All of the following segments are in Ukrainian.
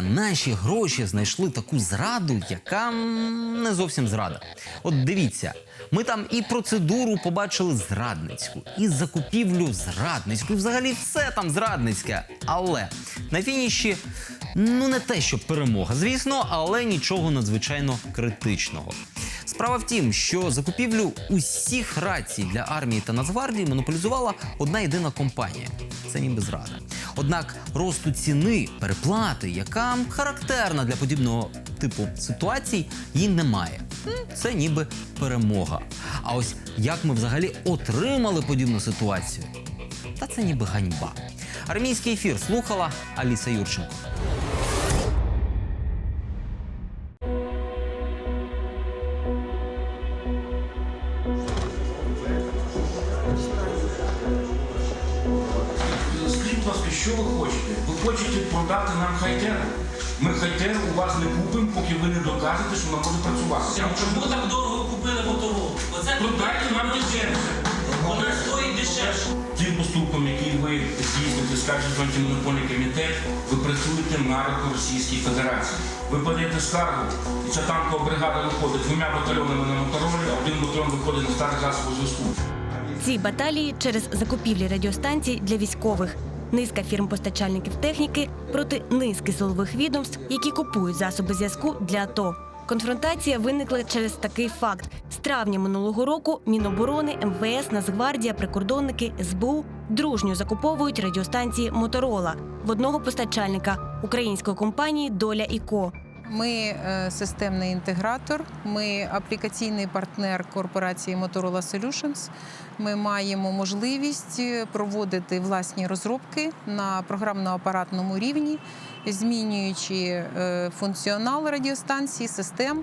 Наші гроші знайшли таку зраду, яка не зовсім зрада. От дивіться, ми там і процедуру побачили зрадницьку, і закупівлю зрадницьку, взагалі все там зрадницьке. Але на фініші ну не те, що перемога, звісно, але нічого надзвичайно критичного. Справа в тім, що закупівлю усіх рацій для армії та Нацгвардії монополізувала одна єдина компанія. Це ніби зрада. Однак росту ціни, переплати, яка характерна для подібного типу ситуацій, її немає. Це ніби перемога. А ось як ми взагалі отримали подібну ситуацію? Та це ніби ганьба. Армійський ефір слухала Аліса Юрченко. Що ви хочете? Ви хочете продати нам хайтер? Ми хайтер у вас не купимо, поки ви не докажете, що вона може працювати. Чому так дорого купили моторол? Оце Продайте нам дешевше. вона стоїть дешевше. Тим поступком, який ви здійснюєте, скажете антимонопольний комітет, ви працюєте на руку Російській Федерації. Ви подаєте скаргу, і ця танкова бригада виходить двома батальйонами на моторолі, а один батальйон виходить на старий засобу зв'язку. Ці баталії через закупівлі радіостанцій для військових. Низка фірм-постачальників техніки проти низки силових відомств, які купують засоби зв'язку для АТО. Конфронтація виникла через такий факт: з травня минулого року Міноборони, МВС, Нацгвардія, прикордонники, СБУ дружньо закуповують радіостанції Моторола в одного постачальника української компанії Доля ІКО. Ми е, системний інтегратор, ми аплікаційний партнер корпорації Motorola Solutions. Ми маємо можливість е, проводити власні розробки на програмно-апаратному рівні, змінюючи е, функціонал радіостанцій, систем.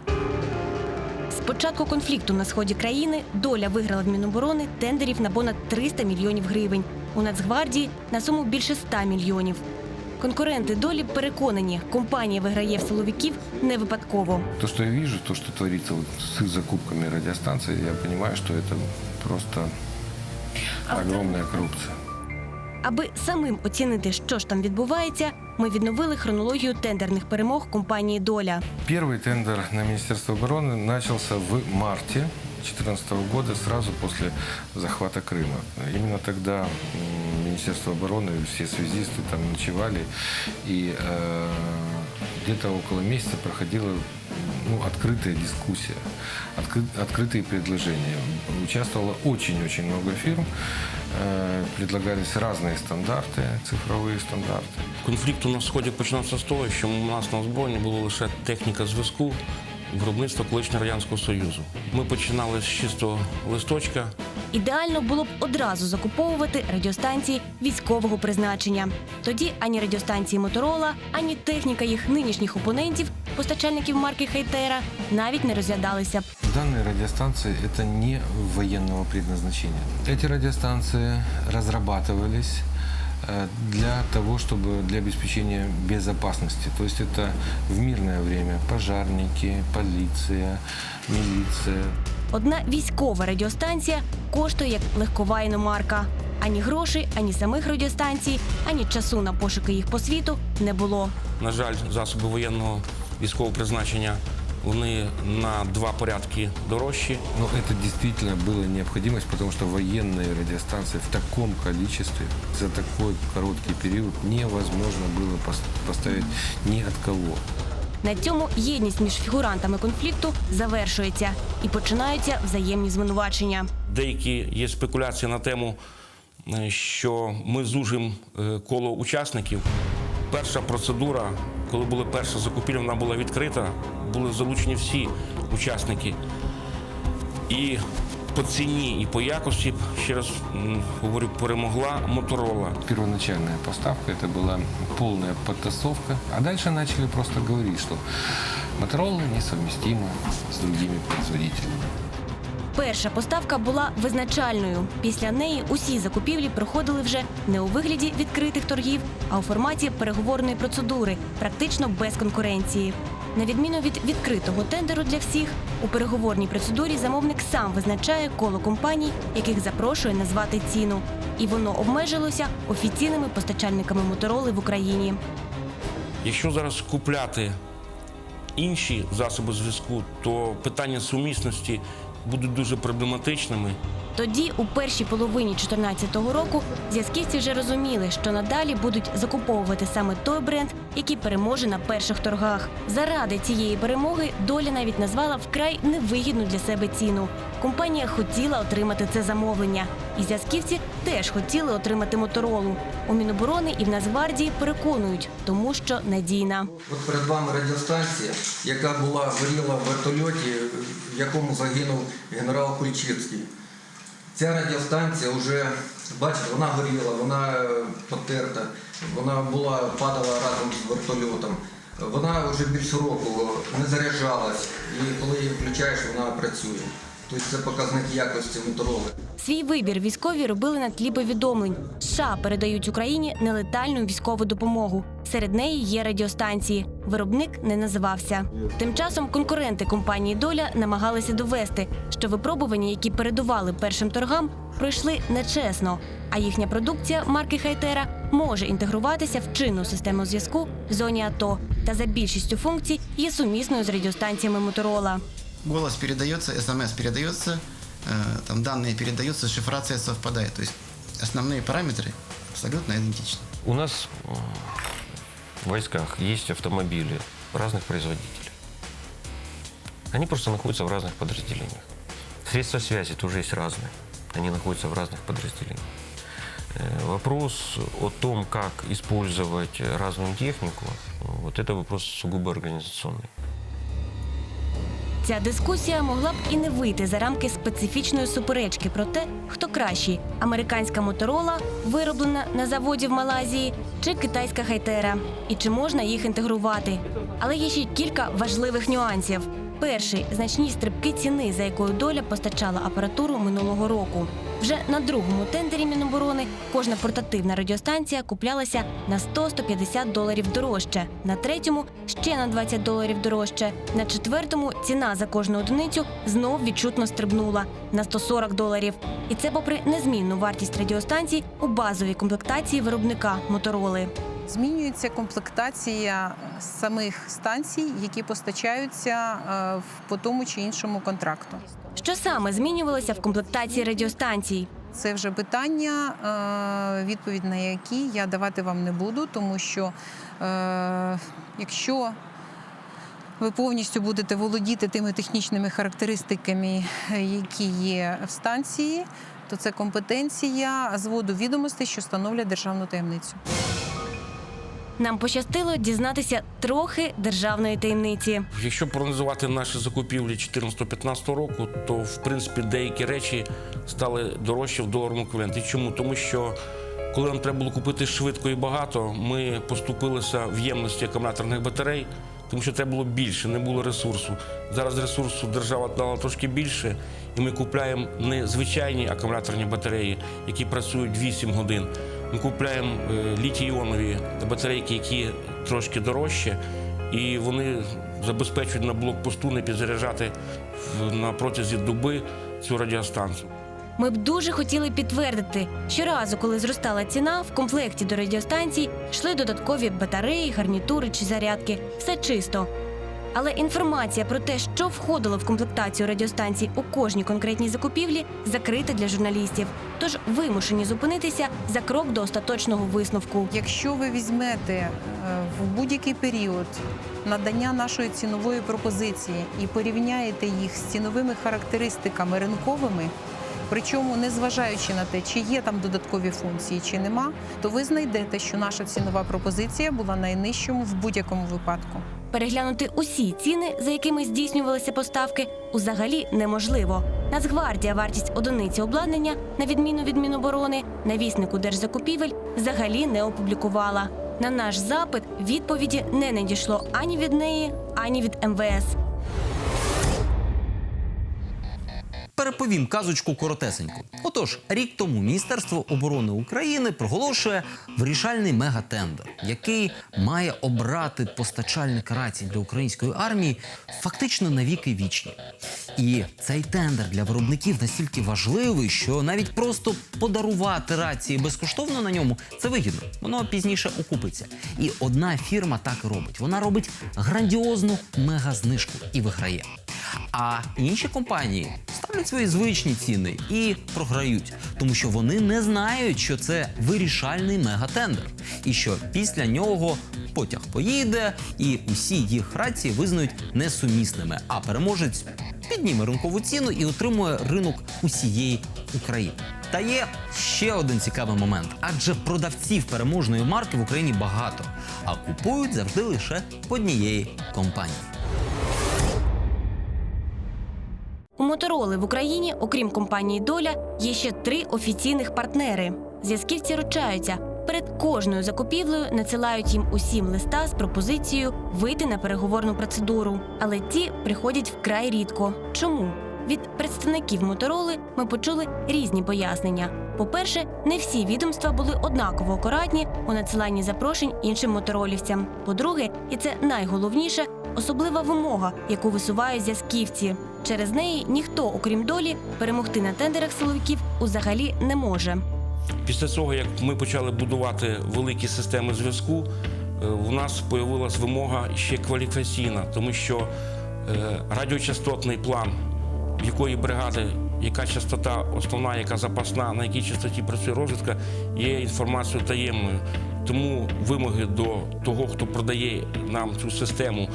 З початку конфлікту на сході країни доля виграла в Міноборони тендерів на понад 300 мільйонів гривень. У Нацгвардії на суму більше 100 мільйонів. Конкуренти долі переконані, компанія виграє в силовиків не випадково. То, что я вижу, то, что творится вот с их закупками радиостанций, я понимаю, что это просто огромная коррупция. Аби самим оцінити, що ж там відбувається, ми відновили хронологію тендерних перемог компанії Доля. Первый тендер на Министерство обороны начался в марте 2014 года, сразу после захвата Крыма. Именно тогда м, Министерство обороны, все связисты там ночевали, и э, где-то около месяца проходила ну, открытая дискуссия, откры- открытые предложения. Участвовало очень-очень много фирм, э, предлагались разные стандарты, цифровые стандарты. Конфлікт на сході починався з того, що у нас на озброєнні була лише техніка зв'язку виробництва колишнього радянського союзу. Ми починали з чистого листочка. Ідеально було б одразу закуповувати радіостанції військового призначення. Тоді ані радіостанції Моторола, ані техніка їх нинішніх опонентів, постачальників марки Хейтера, навіть не розглядалися б. Данные радиостанции – это не военного предназначения. Эти радиостанции разрабатывались э, для того, чтобы для обеспечения безопасности. То есть это в мирное время пожарники, полиция, милиция. Одна військова радіостанція коштує як легкова іномарка. Ані грошей, ані самих радіостанцій, ані часу на пошуки їх по світу не було. На жаль, засоби воєнного військового призначення вони на два порядки дорожчі. Но это действительно была необходимость, потому что военные радиостанции в таком количестве за такой короткий период невозможно было пос- поставить ни от кого. На цьому єдність між фігурантами конфлікту завершується і починаються взаємні звинувачення. Деякі є спекуляції на тему, е, що ми зужимо е, коло учасників. Перша процедура, коли була перша закупівля, вона була відкрита, були залучені всі учасники. І по ціні, і по якості, ще раз говорю, перемогла Моторола. Первоначальная поставка это была полная подтасовка, а дальше начали просто говорить, что Моторола несовместима с другими производителями. Перша поставка була визначальною. Після неї усі закупівлі проходили вже не у вигляді відкритих торгів, а у форматі переговорної процедури, практично без конкуренції. На відміну від відкритого тендеру для всіх, у переговорній процедурі замовник сам визначає коло компаній, яких запрошує назвати ціну. І воно обмежилося офіційними постачальниками мотороли в Україні. Якщо зараз купляти інші засоби зв'язку, то питання сумісності будуть дуже проблематичними. Тоді, у першій половині 2014 року, зв'язківці вже розуміли, що надалі будуть закуповувати саме той бренд, який переможе на перших торгах. Заради цієї перемоги доля навіть назвала вкрай невигідну для себе ціну. Компанія хотіла отримати це замовлення, і зв'язківці теж хотіли отримати моторолу. У Міноборони і в Нацгвардії переконують, тому що надійна. От перед вами радіостанція, яка була горіла в вертольоті, в якому загинув генерал Кульчицький. Ця радіостанція вже, бачите, вона горіла, вона е, потерта, вона була, падала разом з вертольотом. Вона вже більше року не заряджалась, і коли її включаєш, вона працює. Тобто це показник якості мотороли. Свій вибір військові робили на тлі повідомлень. США передають Україні нелетальну військову допомогу. Серед неї є радіостанції. Виробник не називався. Тим часом конкуренти компанії Доля намагалися довести, що випробування, які передували першим торгам, пройшли нечесно. А їхня продукція марки Хайтера може інтегруватися в чинну систему зв'язку в зоні АТО та за більшістю функцій є сумісною з радіостанціями Моторола. Голос передается, смс передается, э, там данные передаются, шифрация совпадает. То есть основные параметры абсолютно идентичны. У нас м, в войсках есть автомобили разных производителей. Они просто находятся в разных подразделениях. Средства связи тоже есть разные. Они находятся в разных подразделениях. Э, Вопрос о том, как использовать разную технику, вот это вопрос сугубо организационный. Ця дискусія могла б і не вийти за рамки специфічної суперечки про те, хто кращий: американська моторола, вироблена на заводі в Малайзії, чи китайська хайтера, і чи можна їх інтегрувати. Але є ще кілька важливих нюансів. Перший значні стрибки ціни, за якою доля постачала апаратуру минулого року. Вже на другому тендері Міноборони кожна портативна радіостанція куплялася на 100-150 доларів дорожче, на третьому ще на 20 доларів дорожче, на четвертому ціна за кожну одиницю знов відчутно стрибнула на 140 доларів. І це попри незмінну вартість радіостанцій у базовій комплектації виробника мотороли. Змінюється комплектація самих станцій, які постачаються е, по тому чи іншому контракту. Що саме змінювалося в комплектації радіостанцій? Це вже питання, е, відповідь на які я давати вам не буду, тому що е, якщо ви повністю будете володіти тими технічними характеристиками, які є в станції, то це компетенція зводу відомостей, що становлять державну таємницю. Нам пощастило дізнатися трохи державної таємниці. Якщо проаналізувати наші закупівлі 14-15 року, то в принципі деякі речі стали дорожче в доларовому еквіваленті. Чому? Тому що коли нам треба було купити швидко і багато, ми поступилися в ємності акумуляторних батарей, тому що треба було більше, не було ресурсу. Зараз ресурсу держава дала трошки більше, і ми купляємо не звичайні акумуляторні батареї, які працюють 8 годин. Ми купляємо е, літій-іонові батарейки, які трошки дорожче, і вони забезпечують на блокпосту не підзаряджати на протязі доби цю радіостанцію. Ми б дуже хотіли підтвердити, щоразу, коли зростала ціна, в комплекті до радіостанцій йшли додаткові батареї, гарнітури чи зарядки. Все чисто. Але інформація про те, що входило в комплектацію радіостанцій у кожній конкретній закупівлі, закрита для журналістів. Тож вимушені зупинитися за крок до остаточного висновку. Якщо ви візьмете е, в будь-який період надання нашої цінової пропозиції і порівняєте їх з ціновими характеристиками ринковими, причому не зважаючи на те, чи є там додаткові функції, чи нема, то ви знайдете, що наша цінова пропозиція була найнижчому в будь-якому випадку. Переглянути усі ціни, за якими здійснювалися поставки, узагалі неможливо. Нацгвардія вартість одиниці обладнання, на відміну від Міноборони, на віснику держзакупівель взагалі не опублікувала. На наш запит відповіді не надійшло ані від неї, ані від МВС. Переповім казочку коротесенько. Отож, рік тому Міністерство оборони України проголошує вирішальний мегатендер, який має обрати постачальника рацій для української армії фактично на віки вічні. І цей тендер для виробників настільки важливий, що навіть просто подарувати рації безкоштовно на ньому це вигідно. Воно пізніше окупиться. І одна фірма так і робить. Вона робить грандіозну мегазнижку і виграє. А інші компанії ставлять свої звичні ціни і програють, тому що вони не знають, що це вирішальний мегатендер, і що після нього потяг поїде, і усі їх рації визнають несумісними. А переможець підніме ринкову ціну і отримує ринок усієї України. Та є ще один цікавий момент, адже продавців переможної марки в Україні багато, а купують завжди лише однієї компанії. Мотороли в Україні, окрім компанії Доля, є ще три офіційних партнери. Зв'язківці ручаються. Перед кожною закупівлею надсилають їм усім листа з пропозицією вийти на переговорну процедуру. Але ті приходять вкрай рідко. Чому? Від представників Мотороли ми почули різні пояснення. По-перше, не всі відомства були однаково акуратні у надсиланні запрошень іншим моторолівцям. По-друге, і це найголовніше, особлива вимога, яку висувають зв'язківці. Через неї ніхто, окрім долі, перемогти на тендерах силовиків узагалі не може. Після цього, як ми почали будувати великі системи зв'язку, е, у нас з'явилася вимога ще кваліфікаційна, тому що е, радіочастотний план, в якої бригади, яка частота основна, яка запасна, на якій частоті працює розвідка, є інформацією таємною. Тому вимоги до того, хто продає нам цю систему,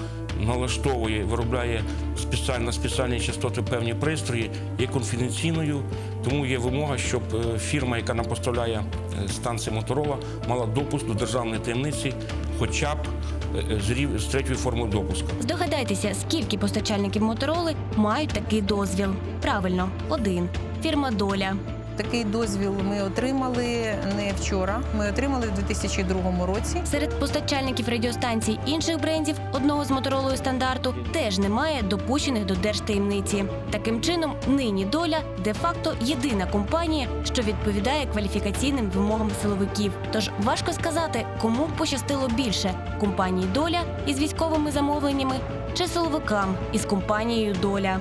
налаштовує, виробляє спеціально спеціальні частоти певні пристрої, є конфіденційною. Тому є вимога, щоб е, фірма, яка нам поставляє е, станції Моторола, мала допуск до державної таємниці, хоча б е, з рів- з третьої форми допуску. Здогадайтеся, скільки постачальників мотороли мають такий дозвіл. Правильно, один. Фірма Доля. Такий дозвіл ми отримали не вчора. Ми отримали в 2002 році. Серед постачальників радіостанцій інших брендів одного з моторолою стандарту теж немає допущених до держтаємниці. Таким чином, нині доля де-факто єдина компанія, що відповідає кваліфікаційним вимогам силовиків. Тож важко сказати, кому пощастило більше компанії Доля із військовими замовленнями чи силовикам із компанією Доля.